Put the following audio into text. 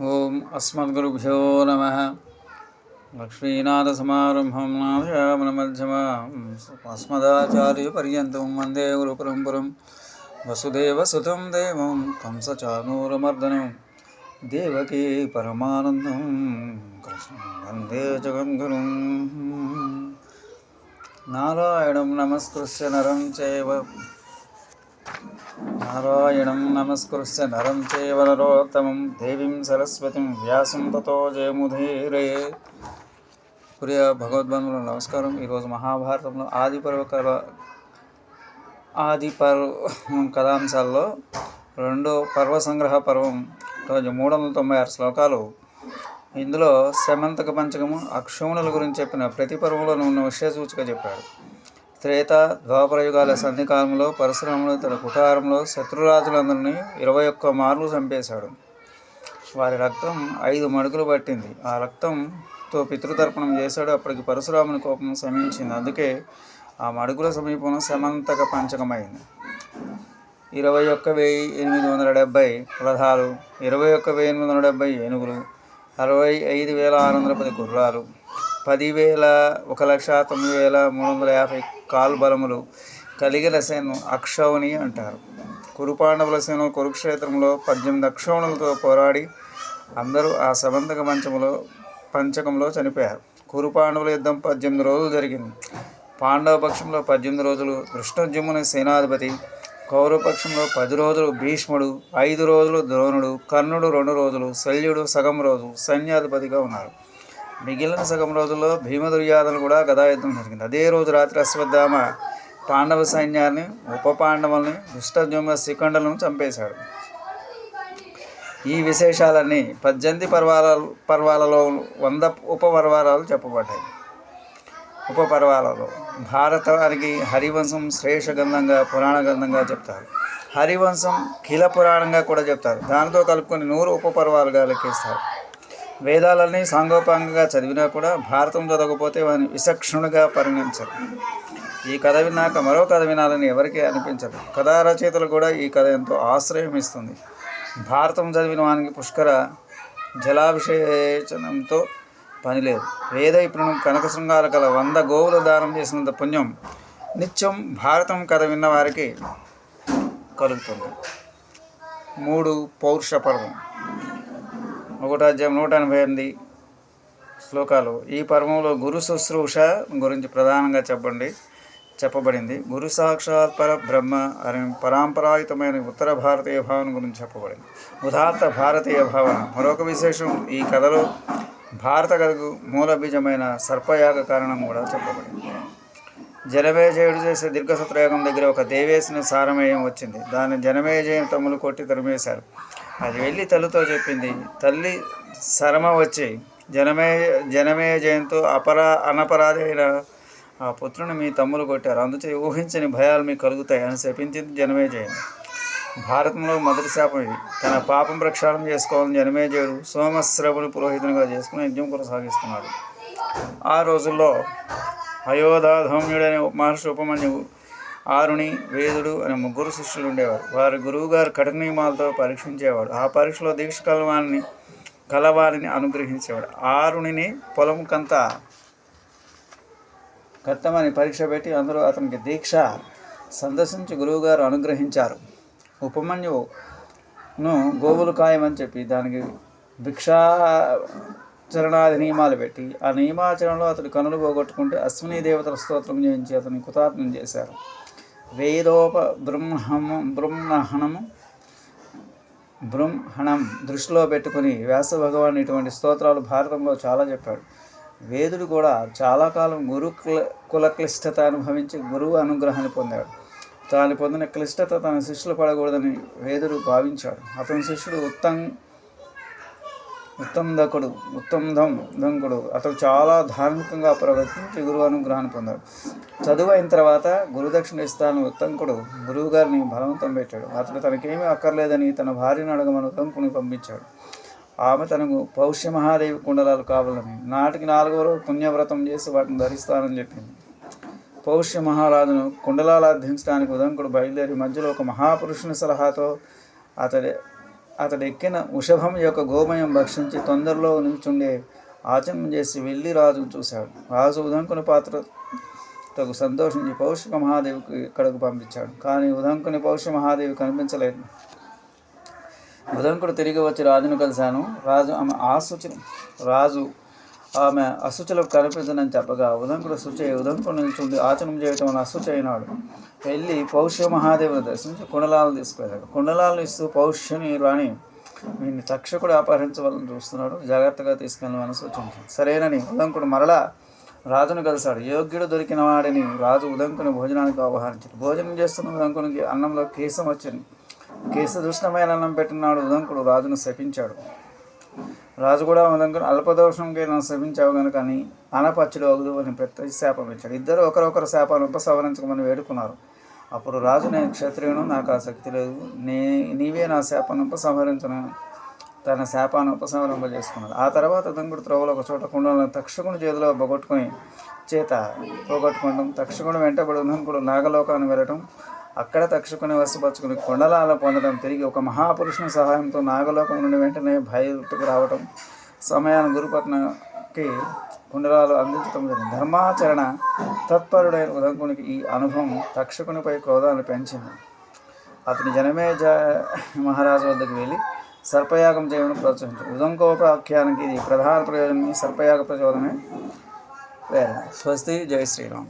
ఓం అస్మద్గురుభ్యో నమ. లక్ష్మీనాథసమారంభం నాథయామనమధ్యమాం అస్మదాచార్యపర్యంతం వందే గురుపరంపరం. వసుదేవసుతం దేవం కంసచానూరమర్దనం. దేవకీ పరమానందం. కృష్ణ వందే జగద్గురు. నారాయణం నమస్కృత్య నరం చైవ. నారాయణం నమస్కృత్య నరం చైవ దేవీం సరస్వతిం వ్యాసం తతో జయముధీరే ప్రియ భగవద్బంధువులు నమస్కారం ఈరోజు మహాభారతంలో ఆది పర్వ కథ ఆది పర్వ కథాంశాల్లో రెండో పర్వ సంగ్రహ పర్వం రోజు మూడు వందల తొంభై ఆరు శ్లోకాలు. ఇందులో శమంతక పంచకము అక్షోణుల గురించి చెప్పిన ప్రతి పర్వంలోనూ ఉన్న విషయ సూచిక చెప్పాడు త్రేత ద్వాపరయుగాల సంధికాలంలో పరశురాముడు తన కుటారంలో శత్రురాజులందరినీ ఇరవై ఒక్క మార్లు చంపేశాడు. వారి రక్తం ఐదు మడుగులు పట్టింది. ఆ రక్తంతో పితృతర్పణం చేశాడు. అప్పటికి పరశురాముని కోపం శమించింది. అందుకే ఆ మడుగుల సమీపంలో సమంతక పంచకమైంది. ఇరవై ఒక్క వెయ్యి ఎనిమిది వందల డెబ్బై రథాలు ఇరవై ఒక్క వెయ్యి ఎనిమిది వందల డెబ్బై ఏనుగులు అరవై ఐదు వేల ఆరు వందల పది గుర్రాలు పదివేల ఒక లక్ష తొమ్మిది వేల మూడు వందల యాభై కాల్బలములు కలిగిన సేను అక్షౌని అంటారు. కురుపాండవుల సేను కురుక్షేత్రంలో పద్దెనిమిది అక్షౌణులతో పోరాడి అందరూ ఆ సమంతక మంచములో పంచకంలో చనిపోయారు. కురుపాండవుల యుద్ధం పద్దెనిమిది రోజులు జరిగింది. పాండవ పక్షంలో పద్దెనిమిది రోజులు కృష్ణజుమ్ముని సేనాధిపతి కౌరవపక్షంలో పది రోజులు భీష్ముడు ఐదు రోజులు ద్రోణుడు కర్ణుడు రెండు రోజులు శల్యుడు సగం రోజు సైన్యాధిపతిగా ఉన్నారు. మిగిలిన సగం రోజుల్లో భీమదుర్యాదలు కూడా గదాయుద్ధం జరిగింది. అదే రోజు రాత్రి అశ్వత్థామ పాండవ సైన్యాన్ని ఉప పాండవుల్ని దుష్టజుమ శిఖండలను చంపేశాడు. ఈ విశేషాలన్నీ పద్దెనిమిది పర్వాల పర్వాలలో వంద ఉపపర్వాలు చెప్పబడ్డాయి. ఉపపర్వాలలో భారతానికి హరివంశం శ్రేష్ఠ గ్రంథంగా పురాణ గ్రంథంగా చెప్తారు. హరివంశం కీల పురాణంగా కూడా చెప్తారు. దానితో కలుపుకొని నూరు ఉపపర్వాలుగా లెక్కిస్తారు. వేదాలన్నీ సాంగోపాంగంగా చదివినా కూడా భారతం చదవకపోతే వారిని విచక్షణుడిగా పరిగణించరు ఈ కథ విన్నాక మరో కథ వినాలని ఎవరికీ అనిపించదు. కథా రచయితలు కూడా ఈ కథ ఎంతో ఆశ్రయం ఇస్తుంది. భారతం చదివిన వానికి పుష్కర జలాభిషేచనంతో పనిలేదు వేద ఇప్పుడు కనక శృంగాల కల వంద గోవులు దానం చేసినంత పుణ్యం నిత్యం భారతం కథ విన్న వారికి కలుగుతుంది. మూడు పౌరుష పర్వం. ఒకటో అధ్యాయం నూట ఎనభై ఎనిమిది శ్లోకాలు. ఈ పర్వంలో గురు శుశ్రూష గురించి ప్రధానంగా చెప్పండి చెప్పబడింది. గురు సాక్షాత్ పర బ్రహ్మ అని పరాంపరాయుతమైన ఉత్తర భారతీయ భావన గురించి చెప్పబడింది. ఉదాత్త భారతీయ భావన. మరొక విశేషం ఈ కథలో భారత కథకు మూల బీజమైన సర్పయాగ కారణం కూడా చెప్పబడింది. జనమేజయుడు చేసే దీర్ఘసత్రయాగం దగ్గర ఒక దేవేశని సారమేయం వచ్చింది. దాన్ని జనమేజయం తమ్ములు కొట్టి తరిమేశారు. అది వెళ్ళి తల్లితో చెప్పింది తల్లి శరమ వచ్చి జనమే జనమేజయంతో అపరా అనపరాధి అయిన ఆ పుత్రుని మీ తమ్ములు కొట్టారు. అందుచే ఊహించని భయాలు మీకు కలుగుతాయి అని శపించింది జనమేజయం భారతంలో మొదటి శాపం ఇది. తన పాపం ప్రక్షాళన చేసుకోవాలని జనమేజయుడు సోమశ్రవుని పురోహితునిగా చేసుకుని యజ్ఞం కొనసాగిస్తున్నాడు. ఆ రోజుల్లో అయోధాధౌమ్యుడనే మహర్షి ఉపమన్యువు ఆరుని వేదుడు అనే ముగ్గురు శిష్యులు ఉండేవారు. వారి గురువుగారు కఠిన నియమాలతో పరీక్షించేవాడు ఆ పరీక్షలో దీక్ష కలవారిని కలవారిని అనుగ్రహించేవాడు ఆరునిని పొలం కంత కట్టమని పరీక్ష పెట్టి అందరూ అతనికి దీక్ష సందర్శించి గురువుగారు అనుగ్రహించారు. ఉపమన్యువును గోవులు ఖాయమని చెప్పి దానికి భిక్షాచరణాది నియమాలు పెట్టి ఆ నియమాచరణలో అతడు కనులు పోగొట్టుకుంటే అశ్విని దేవతల స్తోత్రం చేయించి అతని కృతార్థం చేశారు. వేదోప బృంహము బృంహణము బృంహణం దృష్టిలో పెట్టుకుని వ్యాస భగవాన్ ఇటువంటి స్తోత్రాలు భారతంలో చాలా చెప్పాడు. వేదుడు కూడా చాలా కాలం గురు కుల క్లిష్టత అనుభవించి గురువు అనుగ్రహాన్ని పొందాడు. తాను పొందిన క్లిష్టత తన శిష్యులు పడకూడదని వేదుడు భావించాడు. అతని శిష్యుడు ఉత్తం ఉత్తమ్ దకుడు దంకుడు అతడు చాలా ధార్మికంగా ప్రవర్తించి గురువు అనుగ్రహాన్ని పొందాడు. చదువు అయిన తర్వాత గురుదక్షిణ ఇస్తాను ఉత్తంకుడు గురువుగారిని బలవంతం పెట్టాడు. అతడు తనకేమీ అక్కర్లేదని తన భార్యను అడగమని ఉత్తంకుని పంపించాడు. ఆమె తనకు పౌష్య మహాదేవి కుండలాలు కావాలని నాటికి నాలుగో రోజు పుణ్యవ్రతం చేసి వాటిని ధరిస్తానని చెప్పింది. పౌష్య మహారాజును కుండలాలు అర్థించడానికి ఉదంకుడు బయలుదేరి మధ్యలో ఒక మహాపురుషుని సలహాతో అతడి అతడు ఎక్కిన వృషభం యొక్క గోమయం భక్షించి తొందరలో నిల్చుండే ఆచమనం చేసి వెళ్ళి రాజును చూశాడు. రాజు ఉదంకుని పాత్రకు సంతోషించి పౌష్క మహాదేవికి ఇక్కడకు పంపించాడు. కానీ ఉదంకుని పౌష్య మహాదేవి కనిపించలేదు. ఉదంకుడు తిరిగి వచ్చి రాజును కలిశాను. రాజు ఆమె ఆశ రాజు ఆమె అశుచులకు కనిపించనని చెప్పగా ఉదంకుడు శుచి ఉదంకుడు నిల్చుండి ఆచరణ చేయటం వల్ల అశుచి అయినాడు. వెళ్ళి పౌష్య మహాదేవుని దర్శించి కుండలాలు తీసుకువెళ్ళాడు కుండలాలను ఇస్తూ పౌష్యని రాణి వీడిని తక్షకుడు అపహరించవాలని చూస్తున్నాడు. జాగ్రత్తగా తీసుకెళ్ళమని సూచించాడు సరేనని ఉదంకుడు మరలా రాజును కలిశాడు. యోగ్యుడు దొరికిన వాడిని రాజు ఉదంకుని భోజనానికి ఆహ్వానించాడు. భోజనం చేస్తున్న ఉదంకునికి అన్నంలో కేసం వచ్చింది. కేసు దృష్టమైన అన్నం పెట్టినాడు ఉదంకుడు. రాజును శపించాడు. రాజు కూడా ఉందనుకుని అల్పదోషంగా నన్ను శపించావు కనుక అని అనపచ్చుడు అగుదు అని పెద్ద శాపం ఇచ్చాడు. ఇద్దరు ఒకరొకరు శాపాన్ని ఉపసంహరించమని వేడుకున్నారు. అప్పుడు రాజు నేను క్షత్రియును నాకు ఆ శక్తి లేదు. నే నీవే నా శాపాన్ని ఉపసంహరించను. తన శాపాన్ని ఉపసంహరింపజేసుకున్నాడు. ఆ తర్వాత దంగుడు త్రోవలో ఒక చోట కుండలను తక్షకుని చేతిలో బొగొట్టుకొని చేత పోగొట్టుకోవడం తక్షకుడు వెంటబడి కూడా నాగలోకాన్ని వెళ్ళటం అక్కడ తక్షకుని వశపరుచుకుని కొండలాల పొందడం తిరిగి ఒక మహాపురుషుని సహాయంతో నాగలోకం నుండి వెంటనే బయటకు రావటం సమయాన్ని గురుపట్నకి కుండలాలు అందించడం జరిగింది. ధర్మాచరణ తత్పరుడైన ఉదంకునికి ఈ అనుభవం తక్షకునిపై క్రోధాన్ని పెంచింది. అతని జనమేజ మహారాజు వద్దకు వెళ్ళి సర్పయాగం చేయమని ప్రోత్సహించాడు ఉదంకోపాఖ్యానికి ఇది ప్రధాన ప్రయోజనం. సర్పయాగ ప్రచోదనమే ప్రేరణ స్వస్తి. జై శ్రీరామ్.